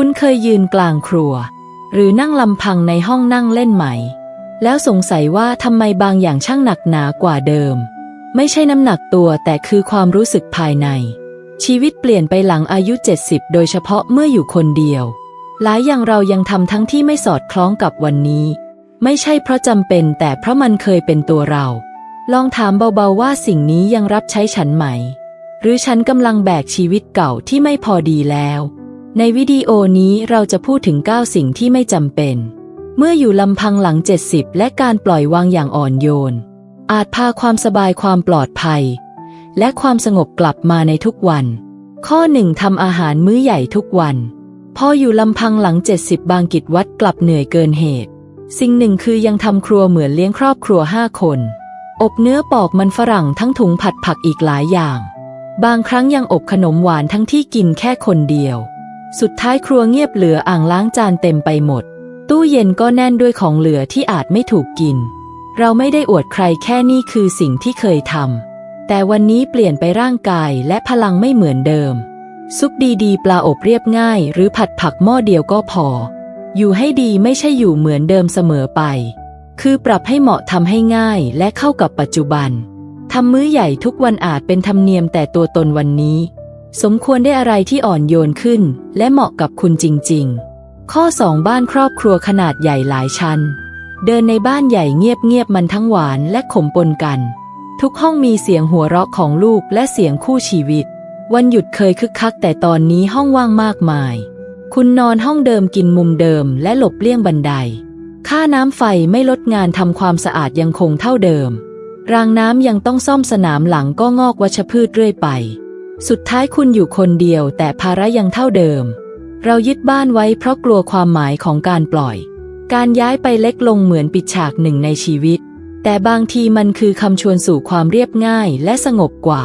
คุณเคยยืนกลางครัว หรือนั่งลำพังในห้องนั่งเล่นไหมแล้วสงสัยว่าทำไมบางอย่างช่างหนักหนากว่าเดิม ไม่ใช่น้ำหนักตัวแต่คือความรู้สึกภายใน ชีวิตเปลี่ยนไปหลังอายุ 70 โดยเฉพาะเมื่ออยู่คนเดียว หลายอย่างเรายังทำทั้งที่ไม่สอดคล้องกับวันนี้ ไม่ใช่เพราะจำเป็นแต่เพราะมันเคยเป็นตัวเรา ลองถามเบาๆว่าสิ่งนี้ยังรับใช้ฉันไหม หรือฉันกำลังแบกชีวิตเก่าที่ไม่พอดีแล้ว ในวิดีโอนี้เราจะพูดถึง 9 สิ่งที่ไม่จำเป็น เมื่ออยู่ลำพังหลัง 70 และการปล่อยวางอย่างอ่อนโยน อาจพาความสบายความปลอดภัย และความสงบกลับมาในทุกวัน ข้อหนึ่งทำอาหารมื้อใหญ่ทุกวัน พออยู่ลำพังหลัง 70 บางกิจวัตรกลับเหนื่อยเกินเหตุ สิ่งหนึ่งคือยังทำครัวเหมือนเลี้ยงครอบครัวห้าคน อบเนื้อปอกมันฝรั่งทั้งถุงผัดผักอีกหลายอย่าง บางครั้งยังอบขนมหวานทั้งที่กินแค่คนเดียว สุดท้ายครัวเงียบเหลืออ่างล้างจานเต็มไปหมด ตู้เย็นก็แน่นด้วยของเหลือที่อาจไม่ถูกกิน เราไม่ได้อวดใครแค่นี่คือสิ่งที่เคยทำแต่วันนี้เปลี่ยนไปร่างกายและพลังไม่เหมือนเดิม ซุปดีๆ ปลาอบเรียบง่าย หรือผัดผักหม้อเดียวก็พอ อยู่ให้ดีไม่ใช่อยู่เหมือนเดิมเสมอไป คือปรับให้เหมาะทำให้ง่ายและเข้ากับปัจจุบันทำมื้อใหญ่ทุกวันอาจเป็นธรรมเนียมแต่ตัวตนวันนี้ สมควรได้อะไรที่อ่อนโยนขึ้น และเหมาะกับคุณจริง ๆ ข้อ 2 บ้านครอบครัวขนาดใหญ่หลายชั้น เดินในบ้านใหญ่เงียบๆมันทั้งหวานและขมปนกัน ทุกห้องมีเสียงหัวเราะของลูกและเสียงคู่ชีวิต วันหยุดเคยคึกคักแต่ตอนนี้ห้องว่างมากมาย คุณนอนห้องเดิมกินมุมเดิมและหลบเลี่ยงบันได ค่าน้ำไฟไม่ลดงานทำความสะอาดยังคงเท่าเดิม รางน้ำยังต้องซ่อมสนามหลังก็งอกวัชพืชเรื่อยไป สุดท้ายคุณอยู่คนเดียวแต่ภาระยังเท่าเดิม เรายึดบ้านไว้เพราะกลัวความหมายของการปล่อย การย้ายไปเล็กลงเหมือนปิดฉากหนึ่งในชีวิต แต่บางทีมันคือคำชวนสู่ความเรียบง่ายและสงบกว่า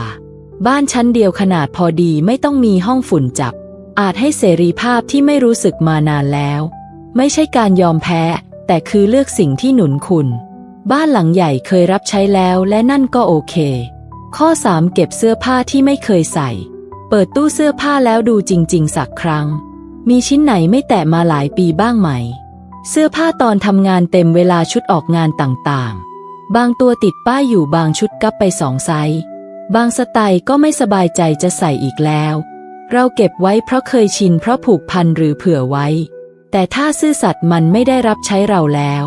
บ้านชั้นเดียวขนาดพอดีไม่ต้องมีห้องฝุ่นจับ อาจให้เสรีภาพที่ไม่รู้สึกมานานแล้ว ไม่ใช่การยอมแพ้ แต่คือเลือกสิ่งที่หนุนคุณ บ้านหลังใหญ่เคยรับใช้แล้วและนั่นก็โอเค ข้อ 3 เก็บเสื้อผ้าที่ไม่เคยใส่ เปิดตู้เสื้อผ้าแล้วดูจริง ๆ สักครั้ง มีชิ้นไหนไม่แตะมาหลายปีบ้างไหม เสื้อผ้าตอนทำงานเต็มเวลาชุดออกงานต่างๆ บางตัวติดป้ายอยู่บางชุดกับไปสองไซส์ บางสไตล์ก็ไม่สบายใจจะใส่อีกแล้ว เราเก็บไว้เพราะเคยชินเพราะผูกพันหรือเผื่อไว้ แต่ถ้าซื่อสัตย์มันไม่ได้รับใช้เราแล้ว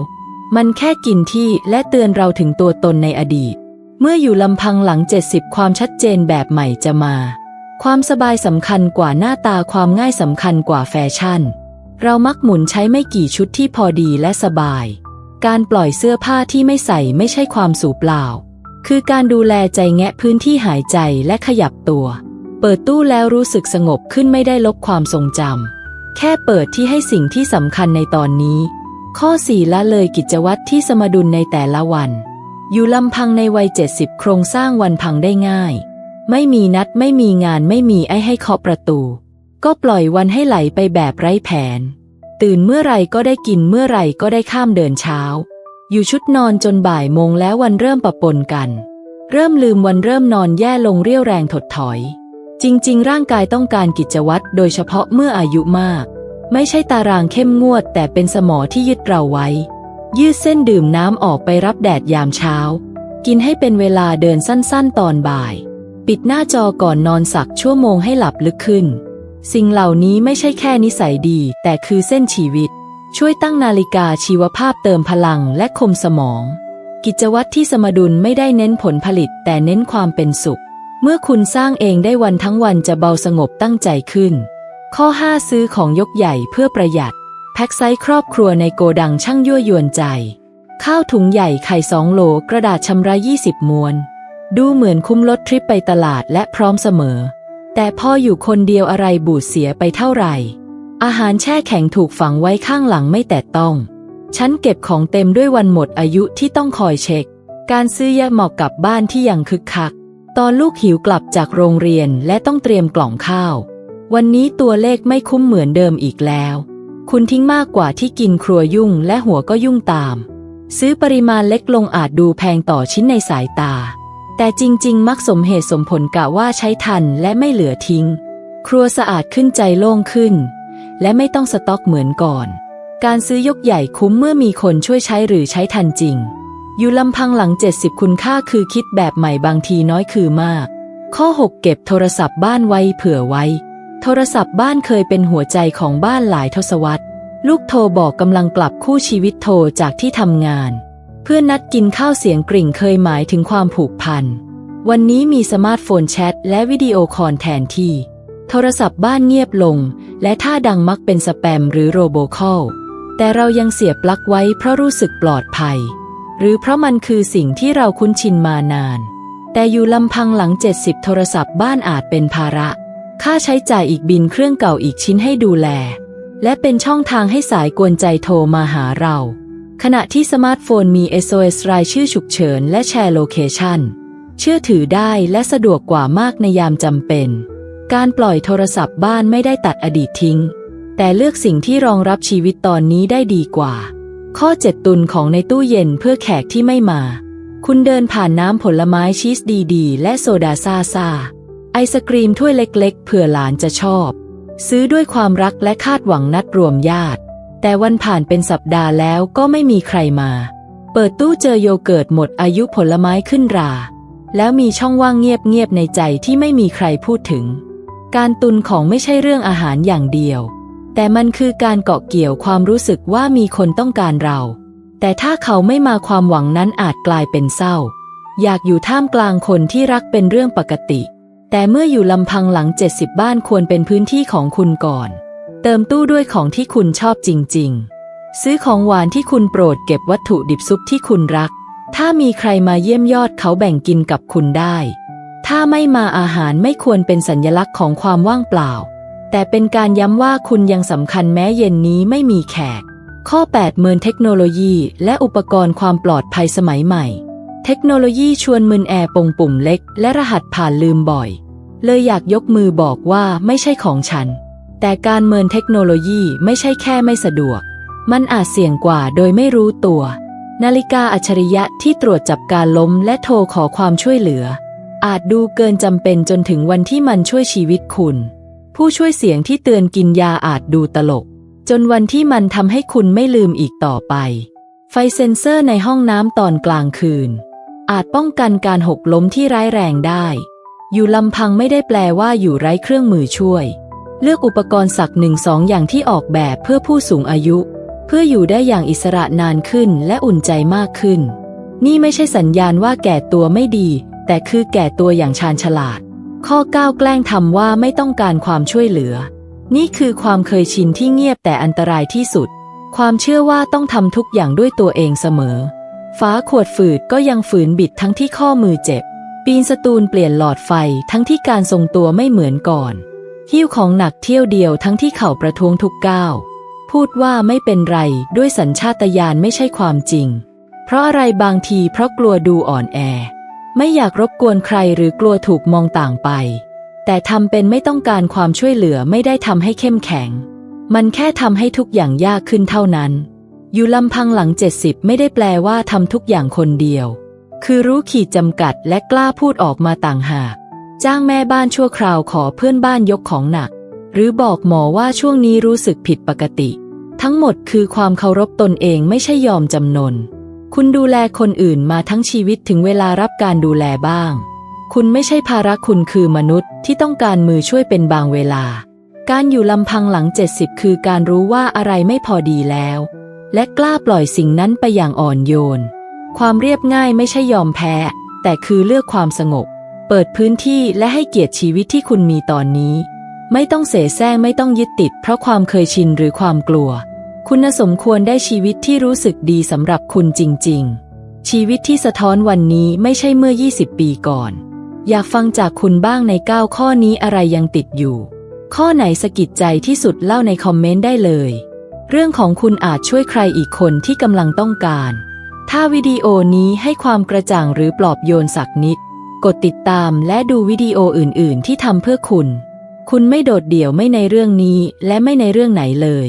มันแค่กินที่และเตือนเราถึงตัวตนในอดีต เมื่ออยู่ลำพังหลัง 70 ความชัดเจนแบบใหม่จะมา ความสบายสำคัญกว่าหน้าตาความง่ายสำคัญกว่าแฟชั่น เรามักหมุนใช้ไม่กี่ชุดที่พอดีและสบาย การปล่อยเสื้อผ้าที่ไม่ใส่ไม่ใช่ความสูบเปล่า คือการดูแลใจแงะพื้นที่หายใจและขยับตัว เปิดตู้แล้วรู้สึกสงบขึ้นไม่ได้ลบความทรงจำแค่เปิดที่ให้สิ่งที่สำคัญในตอนนี้ ข้อ 4 ละเลยกิจวัตรที่สมดุลในแต่ละวัน อยู่ลำพังในวัย70โครงสร้างวันพังได้ง่าย ไม่มีนัดไม่มีงานไม่มีไอ้ให้เคาะประตู ก็ปล่อยวันให้ไหลไปแบบไร้แผน ตื่นเมื่อไหรก็ได้กินเมื่อไหรก็ได้ข้ามเดินเช้า อยู่ชุดนอนจนบ่ายโมงแล้ววันเริ่มปะปนกัน เริ่มลืมวันเริ่มนอนแย่ลงเรี่ยวแรงถดถอย จริง ๆ ร่างกายต้องการกิจวัตรโดยเฉพาะเมื่ออายุมาก ไม่ใช่ตารางเข้มงวดแต่เป็นสมอที่ยึดเราไว้ ยืดเส้นดื่มน้ำออกไปรับแดดยามเช้า กินให้เป็นเวลาเดินสั้นๆ ตอนบ่าย ปิดหน้าจอก่อนนอนสักชั่วโมงให้หลับลึกขึ้น สิ่งเหล่านี้ไม่ใช่แค่นิสัยดี แต่คือเส้นชีวิต ช่วยตั้งนาฬิกาชีวภาพเติมพลังและคมสมอง กิจวัตรที่สมดุลไม่ได้เน้นผลผลิต แต่เน้นความเป็นสุข เมื่อคุณสร้างเองได้วันทั้งวันจะเบาสงบตั้งใจขึ้น ข้อ 5 ซื้อของยกใหญ่เพื่อประหยัด แพ็คไซส์ครอบครัวในโกดังช่างยั่วยวนใจ ข้าวถุงใหญ่ไข่สองโหลกระดาษชำระ20ม้วน ดูเหมือนคุ้มลดทริปไปตลาดและพร้อมเสมอ แต่พออยู่คนเดียวอะไรบูดเสียไปเท่าไหร่ อาหารแช่แข็งถูกฝังไว้ข้างหลังไม่แตะต้อง ฉันเก็บของเต็มด้วยวันหมดอายุที่ต้องคอยเช็ค การซื้อยาเหมาะกับบ้านที่ยังคึกคัก ตอนลูกหิวกลับจากโรงเรียนและต้องเตรียมกล่องข้าว วันนี้ตัวเลขไม่คุ้มเหมือนเดิมอีกแล้ว คุณทิ้งมากกว่าที่กินครัวยุ่งและหัวก็ยุ่งตาม ซื้อปริมาณเล็กลงอาจดูแพงต่อชิ้นในสายตา แต่จริง ๆ มักสมเหตุสมผลกะว่าใช้ทันและไม่เหลือทิ้ง ครัวสะอาดขึ้นใจโล่งขึ้น และไม่ต้องสต็อกเหมือนก่อน การซื้อยกใหญ่คุ้มเมื่อมีคนช่วยใช้หรือใช้ทันจริง อยู่ลำพังหลัง 70 คุณค่าคือคิดแบบใหม่บางทีน้อยคือมาก ข้อ 6 เก็บโทรศัพท์บ้านไว้เผื่อไว้ โทรศัพท์บ้านเคยเป็นหัวใจของบ้านหลายทศวรรษ ลูกโทรบอกกำลังกลับคู่ชีวิตโทรจากที่ทำงาน เพื่อนนัดกินข้าวเสียงกริ่งเคยหมายถึงความผูกพัน วันนี้มีสมาร์ทโฟนแชทและวิดีโอคอลแทนที่ โทรศัพท์บ้านเงียบลง และถ้าดังมักเป็นสแปมหรือโรโบคอล แต่เรายังเสียบปลั๊กไว้เพราะรู้สึกปลอดภัย หรือเพราะมันคือสิ่งที่เราคุ้นชินมานาน แต่อยู่ลำพังหลัง 70 โทรศัพท์บ้านอาจเป็นภาระ ค่าใช้จ่ายอีกบินเครื่องเก่าอีกชิ้นให้ดูแล และเป็นช่องทางให้สายกวนใจโทรมาหาเรา ขณะที่สมาร์ทโฟนมี SOS รายชื่อฉุกเฉินและแชร์โลเคชันเชื่อถือได้และสะดวกกว่ามากในยามจำเป็น การปล่อยโทรศัพท์บ้านไม่ได้ตัดอดีตทิ้ง แต่เลือกสิ่งที่รองรับชีวิตตอนนี้ได้ดีกว่า ข้อ 7 ตุนของในตู้เย็นเพื่อแขกที่ไม่มา คุณเดินผ่านน้ำผลไม้ชีสดีๆ และโซดาซาซา ไอศกรีมถ้วยเล็กๆ เผื่อหลานจะชอบ ซื้อด้วยความรักและคาดหวังนัดรวมญาติ แต่วันผ่านเป็นสัปดาห์แล้วก็ไม่มีใครมา เปิดตู้เจอโยเกิร์ตหมดอายุผลไม้ขึ้นรา แล้วมีช่องว่างเงียบๆในใจที่ไม่มีใครพูดถึง การตุนของไม่ใช่เรื่องอาหารอย่างเดียว แต่มันคือการเกาะเกี่ยวความรู้สึกว่ามีคนต้องการเรา แต่ถ้าเขาไม่มาความหวังนั้นอาจกลายเป็นเศร้า อยากอยู่ท่ามกลางคนที่รักเป็นเรื่องปกติ แต่เมื่ออยู่ลำพังหลัง 70 บ้านควรเป็นพื้นที่ของคุณก่อน เติมตู้ด้วยของที่คุณชอบจริง ๆ ซื้อของหวานที่คุณโปรดเก็บวัตถุดิบซุปที่คุณรัก ถ้ามีใครมาเยี่ยมยอดเขาแบ่งกินกับคุณได้ ถ้าไม่มาอาหารไม่ควรเป็นสัญลักษณ์ของความว่างเปล่า แต่เป็นการย้ำว่าคุณยังสำคัญแม้เย็นนี้ไม่มีแขก ข้อ 8 เมินเทคโนโลยีและอุปกรณ์ความปลอดภัยสมัยใหม่ เทคโนโลยีชวนมึนแอร์ปงปุ่มเล็ก และรหัสผ่านลืมบ่อย เลยอยากยกมือบอกว่าไม่ใช่ของฉัน แต่การเมินเทคโนโลยีไม่ใช่แค่ไม่สะดวก มันอาจเสี่ยงกว่าโดยไม่รู้ตัว นาฬิกาอัจฉริยะที่ตรวจจับการล้มและโทรขอความช่วยเหลือ อาจดูเกินจำเป็นจนถึงวันที่มันช่วยชีวิตคุณ ผู้ช่วยเสียงที่เตือนกินยาอาจดูตลก จนวันที่มันทำให้คุณไม่ลืมอีกต่อไป ไฟเซ็นเซอร์ในห้องน้ำตอนกลางคืน อาจป้องกันการหกล้มที่ร้ายแรงได้ อยู่ลำพังไม่ได้แปลว่าอยู่ไร้เครื่องมือช่วย เลือกอุปกรณ์สักหนึ่งสองอย่างที่ออกแบบเพื่อผู้สูงอายุ เพื่ออยู่ได้อย่างอิสระนานขึ้นและอุ่นใจมากขึ้น นี่ไม่ใช่สัญญาณว่าแก่ตัวไม่ดี แต่คือแก่ตัวอย่างชาญฉลาด ข้อ 9 แกล้งทำว่าไม่ต้องการความช่วยเหลือ นี่คือความเคยชินที่เงียบแต่อันตรายที่สุด ความเชื่อว่าต้องทำทุกอย่างด้วยตัวเองเสมอ ฟ้าขวดฝืดก็ยังฝืนบิดทั้งที่ข้อมือเจ็บ ปีนสตูลเปลี่ยนหลอดไฟทั้งที่การทรงตัวไม่เหมือนก่อน หิ้วของหนักเที่ยวเดียวทั้งที่เข่าประท้วงทุกก้าว พูดว่าไม่เป็นไรด้วยสัญชาตญาณไม่ใช่ความจริง เพราะอะไรบางทีเพราะกลัวดูอ่อนแอ ไม่อยากรบกวนใครหรือกลัวถูกมองต่างไป แต่ทำเป็นไม่ต้องการความช่วยเหลือไม่ได้ทำให้เข้มแข็ง มันแค่ทำให้ทุกอย่างยากขึ้นเท่านั้น อยู่ลำพังหลัง 70 ไม่ได้แปลว่าทำทุกอย่างคนเดียว คือรู้ขีดจำกัดและกล้าพูดออกมาต่างหาก จ้างแม่บ้านชั่วคราวขอเพื่อนบ้านยกของหนัก หรือบอกหมอว่าช่วงนี้รู้สึกผิดปกติ ทั้งหมดคือความเคารพตนเองไม่ใช่ยอมจำนน คุณดูแลคนอื่นมาทั้งชีวิตถึงเวลารับการดูแลบ้าง คุณไม่ใช่ภาระคุณคือมนุษย์ที่ต้องการมือช่วยเป็นบางเวลา การอยู่ลำพังหลัง 70 คือการรู้ว่าอะไรไม่พอดีแล้ว และกล้าปล่อยสิ่งนั้นไปอย่างอ่อนโยน ความเรียบง่ายไม่ใช่ยอมแพ้ แต่คือเลือกความสงบ เปิดพื้นที่และให้เกียรติชีวิตที่คุณมีตอนนี้ ไม่ต้องเสแสร้งไม่ต้องยึดติด เพราะความเคยชินหรือความกลัว คุณสมควรได้ชีวิตที่รู้สึกดีสำหรับคุณจริง ๆ ชีวิตที่สะท้อนวันนี้ไม่ใช่เมื่อ 20 ปีก่อน อยากฟังจากคุณบ้างใน 9 ข้อนี้อะไรยังติดอยู่ ข้อไหนสะกิดใจที่สุดเล่าในคอมเมนต์ได้เลย เรื่องของคุณอาจช่วยใครอีกคนที่กำลังต้องการ ถ้าวิดีโอนี้ให้ความกระจ่างหรือปลอบโยนสักนิด กดติดตามและดูวิดีโออื่น ๆ ที่ทำเพื่อคุณ คุณไม่โดดเดี่ยวไม่ในเรื่องนี้และไม่ในเรื่องไหนเลย